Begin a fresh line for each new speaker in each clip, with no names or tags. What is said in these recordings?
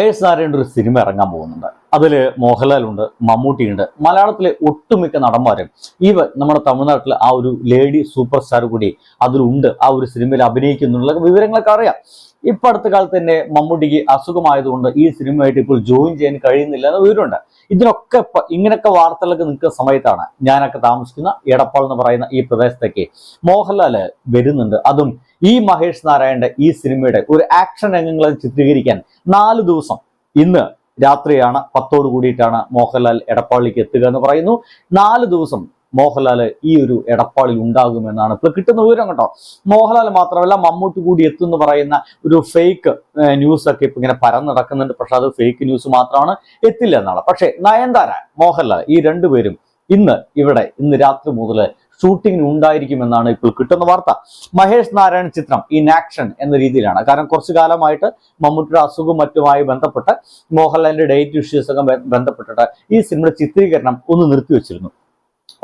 മഹേഷ് നാരായണന്റെ ഒരു സിനിമ ഇറങ്ങാൻ പോകുന്നുണ്ട്. അതിൽ മോഹൻലാലുണ്ട് മമ്മൂട്ടിയുണ്ട്. മലയാളത്തിലെ ഒട്ടുമിക്ക നടന്മാരും ഈവൻ നമ്മുടെ തമിഴ്നാട്ടിലെ ആ ഒരു ലേഡി സൂപ്പർ സ്റ്റാർ കൂടി അതിലുണ്ട്. ആ ഒരു സിനിമയിൽ അഭിനയിക്കുന്നുള്ള വിവരങ്ങളൊക്കെ അറിയാം. ഇപ്പൊ അടുത്ത കാലത്ത് തന്നെ മമ്മൂട്ടിക്ക് അസുഖമായതുകൊണ്ട് ഈ സിനിമയായിട്ട് ഇപ്പോൾ ജോയിൻ ചെയ്യാൻ കഴിയുന്നില്ല എന്ന വിവരമുണ്ട്. ഇതിനൊക്കെ ഇങ്ങനെയൊക്കെ വാർത്തകളൊക്കെ നിൽക്കുന്ന സമയത്താണ് ഞാനൊക്കെ താമസിക്കുന്ന എടപ്പാൾ എന്ന് പറയുന്ന ഈ പ്രദേശത്തേക്ക് മോഹൻലാൽ വരുന്നുണ്ട്. അതും ഈ മഹേഷ് നാരായണന്റെ ഈ സിനിമയുടെ ഒരു ആക്ഷൻ രംഗങ്ങളെ ചിത്രീകരിക്കാൻ നാല് ദിവസം. ഇന്ന് രാത്രിയാണ് പത്തോട് കൂടിയിട്ടാണ് മോഹൻലാൽ എടപ്പാളിലേക്ക് എത്തുക എന്ന് പറയുന്നു. നാല് ദിവസം മോഹൻലാൽ ഈ ഒരു എടപ്പാളിൽ ഉണ്ടാകുമെന്നാണ് ഇപ്പോൾ കിട്ടുന്ന വിവരം കേട്ടോ. മോഹൻലാൽ മാത്രമല്ല മമ്മൂട്ടി കൂടി എത്തും എന്ന് പറയുന്ന ഒരു ഫേക്ക് ന്യൂസ് ഒക്കെ ഇപ്പൊ ഇങ്ങനെ പരന്നു നടക്കുന്നുണ്ട്. പക്ഷെ അത് ഫേക്ക് ന്യൂസ് മാത്രമാണ്. എത്തില്ല എന്നാണ്. പക്ഷേ നയൻതാര മോഹൻലാൽ ഈ രണ്ടുപേരും ഇന്ന് ഇവിടെ ഇന്ന് രാത്രി മുതൽ ഷൂട്ടിങ്ങിന് ഉണ്ടായിരിക്കുമെന്നാണ് ഇപ്പോൾ കിട്ടുന്ന വാർത്ത. മഹേഷ് നാരായൺ ചിത്രം ഇൻ ആക്ഷൻ എന്ന രീതിയിലാണ്. കാരണം കുറച്ചു കാലമായിട്ട് മമ്മൂട്ടിയുടെ അസുഖം മറ്റുമായി ബന്ധപ്പെട്ട് മോഹൻലാലിന്റെ ഡേറ്റ് ഇഷ്യൂസൊക്കെ ബന്ധപ്പെട്ടിട്ട് ഈ സിനിമയുടെ ചിത്രീകരണം ഒന്ന് നിർത്തിവെച്ചിരുന്നു.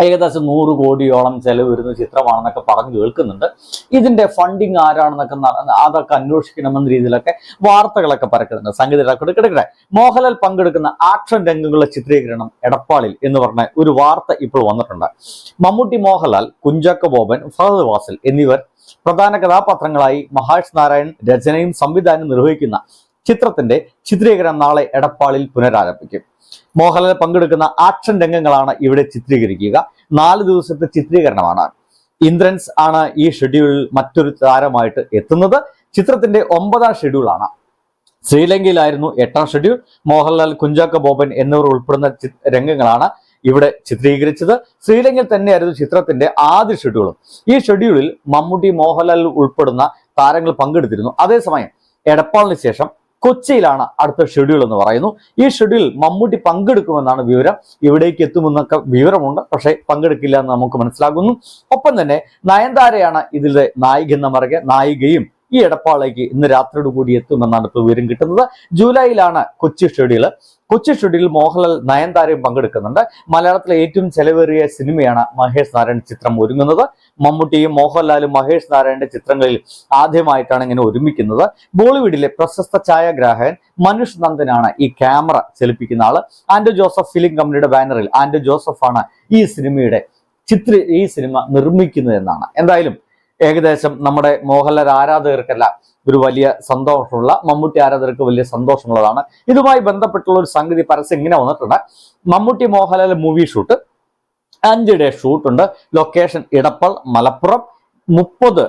ഏകദേശം നൂറ് കോടിയോളം ചെലവ് വരുന്ന ചിത്രമാണെന്നൊക്കെ പറഞ്ഞു കേൾക്കുന്നുണ്ട്. ഇതിന്റെ ഫണ്ടിങ് ആരാണെന്നൊക്കെ അതൊക്കെ അന്വേഷിക്കണമെന്ന രീതിയിലൊക്കെ വാർത്തകളൊക്കെ പരക്കുന്നുണ്ട്. സംഗീത കിടക്കട്ടെ മോഹൻലാൽ പങ്കെടുക്കുന്ന ആക്ഷൻ രംഗങ്ങളുടെ ചിത്രീകരണം എടപ്പാളിൽ എന്ന് പറഞ്ഞ ഒരു വാർത്ത ഇപ്പോൾ വന്നിട്ടുണ്ട്. മമ്മൂട്ടി മോഹൻലാൽ കുഞ്ചാക്ക ബോബൻ ഫഹദ് വാസിൽ എന്നിവർ പ്രധാന കഥാപാത്രങ്ങളായി മഹാഷ് നാരായൺ രചനയും സംവിധാനം നിർവഹിക്കുന്ന ചിത്രത്തിന്റെ ചിത്രീകരണം നാളെ എടപ്പാളിൽ പുനരാരംഭിക്കും. മോഹൻലാൽ പങ്കെടുക്കുന്ന ആക്ഷൻ രംഗങ്ങളാണ് ഇവിടെ ചിത്രീകരിക്കുക. നാല് ദിവസത്തെ ചിത്രീകരണമാണ്. ഇന്ദ്രൻസ് ആണ് ഈ ഷെഡ്യൂളിൽ മറ്റൊരു താരമായിട്ട് എത്തുന്നത്. ചിത്രത്തിന്റെ ഒമ്പതാം ഷെഡ്യൂളാണ്. ശ്രീലങ്കയിലായിരുന്നു എട്ടാം ഷെഡ്യൂൾ. മോഹൻലാൽ കുഞ്ചാക്ക ബോബൻ എന്നിവർ ഉൾപ്പെടുന്ന രംഗങ്ങളാണ് ഇവിടെ ചിത്രീകരിച്ചത്. ശ്രീലങ്കയിൽ തന്നെയായിരുന്നു ചിത്രത്തിന്റെ ആദ്യ ഷെഡ്യൂളും. ഈ ഷെഡ്യൂളിൽ മമ്മൂട്ടി മോഹൻലാൽ ഉൾപ്പെടുന്ന താരങ്ങൾ പങ്കെടുത്തിരുന്നു. അതേസമയം എടപ്പാളിന് ശേഷം കൊച്ചിയിലാണ് അടുത്ത ഷെഡ്യൂൾ എന്ന് പറയുന്നു. ഈ ഷെഡ്യൂൾ മമ്മൂട്ടി പങ്കെടുക്കുമെന്നാണ് വിവരം. ഇവിടേക്ക് എത്തുമെന്നൊക്കെ വിവരമുണ്ട്. പക്ഷേ പങ്കെടുക്കില്ല എന്ന് നമുക്ക് മനസ്സിലാകുന്നു. ഒപ്പം തന്നെ നയൻതാരയാണ് ഇതിലെ നായിക എന്ന മറകെ. നായികയും ഈ എടപ്പാളേക്ക് ഇന്ന് രാത്രിയോട് കൂടി എത്തുമെന്നാണ് ഇപ്പോൾ വിവരം കിട്ടുന്നത്. ജൂലൈയിലാണ് കൊച്ചി ഷെഡ്യൂൾ. കൊച്ചി ഷെഡ്യൂളിൽ മോഹൻലാൽ നയൻതാരയും പങ്കെടുക്കുന്നുണ്ട്. മലയാളത്തിലെ ഏറ്റവും ചെലവേറിയ സിനിമയാണ് മഹേഷ് നാരായൺ ചിത്രം ഒരുങ്ങുന്നത്. മമ്മൂട്ടിയും മോഹൻലാലും മഹേഷ് നാരായണന്റെ ചിത്രങ്ങളിൽ ആദ്യമായിട്ടാണ് ഇങ്ങനെ ഒരുമിക്കുന്നത്. ബോളിവുഡിലെ പ്രശസ്ത ഛായാഗ്രാഹകൻ മനുഷ് നന്ദനാണ് ഈ ക്യാമറ ചലിപ്പിക്കുന്ന ആൾ. ആന്റോ ജോസഫ് ഫിലിം കമ്പനിയുടെ ബാനറിൽ ആന്റോ ജോസഫാണ് ഈ സിനിമയുടെ ചിത്ര ഈ സിനിമ നിർമ്മിക്കുന്നത് എന്നാണ്. എന്തായാലും ഏകദേശം നമ്മുടെ മോഹൻലാൽ ആരാധകർക്കെല്ലാം ഒരു വലിയ സന്തോഷമുള്ള മമ്മൂട്ടി ആരാധകർക്ക് വലിയ സന്തോഷമുള്ളതാണ്. ഇതുമായി ബന്ധപ്പെട്ടുള്ള ഒരു സംഗതി പരസ്യം ഇങ്ങനെ വന്നിട്ടുണ്ട്. മമ്മൂട്ടി മോഹൻലാൽ മൂവി ഷൂട്ട് അഞ്ച് ഡേ ഷൂട്ടുണ്ട് ലൊക്കേഷൻ ഇടപ്പൾ മലപ്പുറം. മുപ്പത്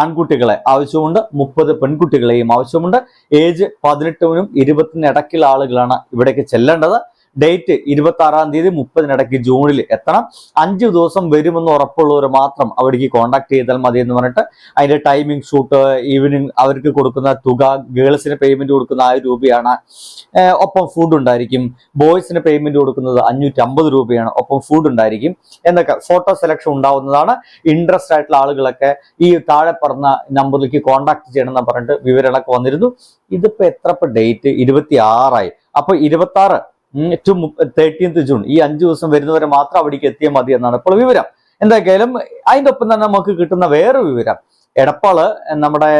ആൺകുട്ടികളെ ആവശ്യമുണ്ട്. മുപ്പത് പെൺകുട്ടികളെയും ആവശ്യമുണ്ട്. ഏജ് പതിനെട്ടിനും ഇരുപത്തിനും ഇടയ്ക്കുള്ള ആളുകളാണ് ഇവിടേക്ക് ചെല്ലേണ്ടത്. ഡേറ്റ് ഇരുപത്തി ആറാം തീയതി മുപ്പതിനിടയ്ക്ക് ജൂണിൽ എത്തണം. അഞ്ച് ദിവസം വരുമെന്ന് ഉറപ്പുള്ളവർ മാത്രം അവിടേക്ക് കോൺടാക്ട് ചെയ്താൽ മതി എന്ന് പറഞ്ഞിട്ട് അതിന്റെ ടൈമിംഗ് ഷൂട്ട് ഈവനിങ് അവർക്ക് കൊടുക്കുന്ന തുക ഗേൾസിന് പേയ്മെന്റ് കൊടുക്കുന്ന ആയിരം രൂപയാണ്. ഒപ്പം ഫുഡ് ഉണ്ടായിരിക്കും. ബോയ്സിന് പേയ്മെന്റ് കൊടുക്കുന്നത് അഞ്ഞൂറ്റി അമ്പത് രൂപയാണ്. ഒപ്പം ഫുഡ് ഉണ്ടായിരിക്കും. എന്നൊക്കെ ഫോട്ടോ സെലക്ഷൻ ഉണ്ടാവുന്നതാണ്. ഇൻട്രസ്റ്റ് ആയിട്ടുള്ള ആളുകളൊക്കെ ഈ താഴെ പറഞ്ഞ നമ്പറിലേക്ക് കോൺടാക്ട് ചെയ്യണം എന്ന് പറഞ്ഞിട്ട് വിവരങ്ങളൊക്കെ വന്നിരുന്നു. ഇതിപ്പോ എത്ര ഡേറ്റ് ഇരുപത്തി ആറായി അപ്പൊ ഇരുപത്തി ആറ് ടു തേർട്ടീൻത്ത് ജൂൺ ഈ അഞ്ചു ദിവസം വരുന്നവരെ മാത്രം അവിടേക്ക് എത്തിയാൽ മതി എന്നാണ് ഇപ്പോൾ വിവരം. എന്തായാലും അതിന്റെ ഒപ്പം തന്നെ നമുക്ക് കിട്ടുന്ന വേറെ വിവരം. എടപ്പാൾ നമ്മുടെ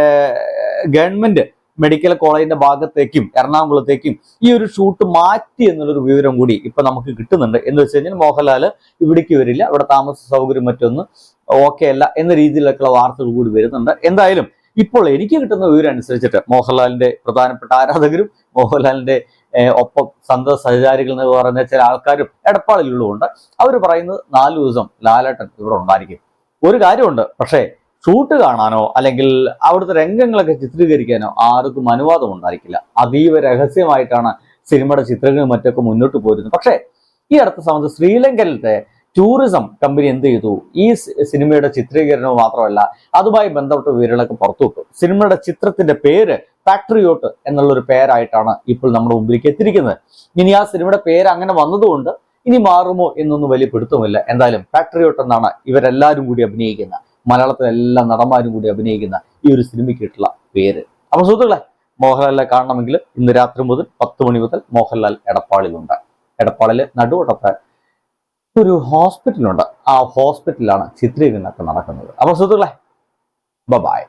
ഗവൺമെന്റ് മെഡിക്കൽ കോളേജിന്റെ ഭാഗത്തേക്കും എറണാകുളത്തേക്കും ഈ ഒരു ഷൂട്ട് മാറ്റി എന്നുള്ളൊരു വിവരം കൂടി ഇപ്പൊ നമുക്ക് കിട്ടുന്നുണ്ട്. എന്ന് വെച്ച് കഴിഞ്ഞാൽ മോഹൻലാൽ ഇവിടേക്ക് വരില്ല. അവിടെ താമസ സൗകര്യം മറ്റൊന്ന് ഓക്കെ അല്ല എന്ന രീതിയിലൊക്കെയുള്ള വാർത്തകൾ കൂടി വരുന്നുണ്ട്. എന്തായാലും ഇപ്പോൾ എനിക്ക് കിട്ടുന്ന വിവരം അനുസരിച്ചിട്ട് മോഹൻലാലിന്റെ പ്രധാനപ്പെട്ട ആരാധകരും മോഹൻലാലിന്റെ ഒപ്പം സന്ത സഹചാരികൾ എന്ന് പറയുന്ന ചില ആൾക്കാരും എടപ്പാളിലുള്ളതുകൊണ്ട് അവർ പറയുന്നത് നാലു ദിവസം ലാലേട്ടൻ ഇവിടെ ഉണ്ടായിരിക്കും. ഒരു കാര്യമുണ്ട്. പക്ഷേ ഷൂട്ട് കാണാനോ അല്ലെങ്കിൽ അവിടുത്തെ രംഗങ്ങളൊക്കെ ചിത്രീകരിക്കാനോ ആർക്കും അനുവാദം ഉണ്ടായിരിക്കില്ല. അതീവ രഹസ്യമായിട്ടാണ് സിനിമയുടെ ചിത്രങ്ങളും മറ്റൊക്കെ മുന്നോട്ട് പോരുന്നത്. പക്ഷേ ഈ അടുത്ത സമയത്ത് ശ്രീലങ്കയിലത്തെ ടൂറിസം കമ്പനി എന്ത് ചെയ്തു? ഈ സിനിമയുടെ ചിത്രീകരണം മാത്രമല്ല അതുമായി ബന്ധപ്പെട്ട വിവരങ്ങളൊക്കെ പുറത്തുവിട്ടു. സിനിമയുടെ ചിത്രത്തിന്റെ പേര് പാട്രിയോട്ട് എന്നുള്ളൊരു പേരായിട്ടാണ് ഇപ്പോൾ നമ്മുടെ മുമ്പിലേക്ക് എത്തിയിരിക്കുന്നത്. ഇനി ആ സിനിമയുടെ പേര് അങ്ങനെ വന്നതുകൊണ്ട് ഇനി മാറുമോ എന്നൊന്നും വലിയ പിടുത്തമില്ല എന്തായാലും പാട്രിയോട്ട് എന്നാണ് ഇവരെല്ലാവരും കൂടി അഭിനയിക്കുന്ന മലയാളത്തിലെ എല്ലാ നടന്മാരും കൂടി അഭിനയിക്കുന്ന ഈ ഒരു സിനിമയ്ക്കിട്ടുള്ള പേര്. അപ്പൊ സുഹൃത്തുക്കളെ മോഹൻലാലിനെ കാണണമെങ്കിൽ ഇന്ന് രാത്രി മുതൽ പത്ത് മണി മുതൽ മോഹൻലാൽ എടപ്പാളിലുണ്ട്. എടപ്പാളിലെ നടുവട്ടത്തെ ഒരു ഹോസ്പിറ്റലുണ്ട്. ആ ഹോസ്പിറ്റലാണ് ചിത്രീകരണമൊക്കെ നടക്കുന്നത്. അപ്പോൾ സുഹൃത്തുക്കളെ ബൈ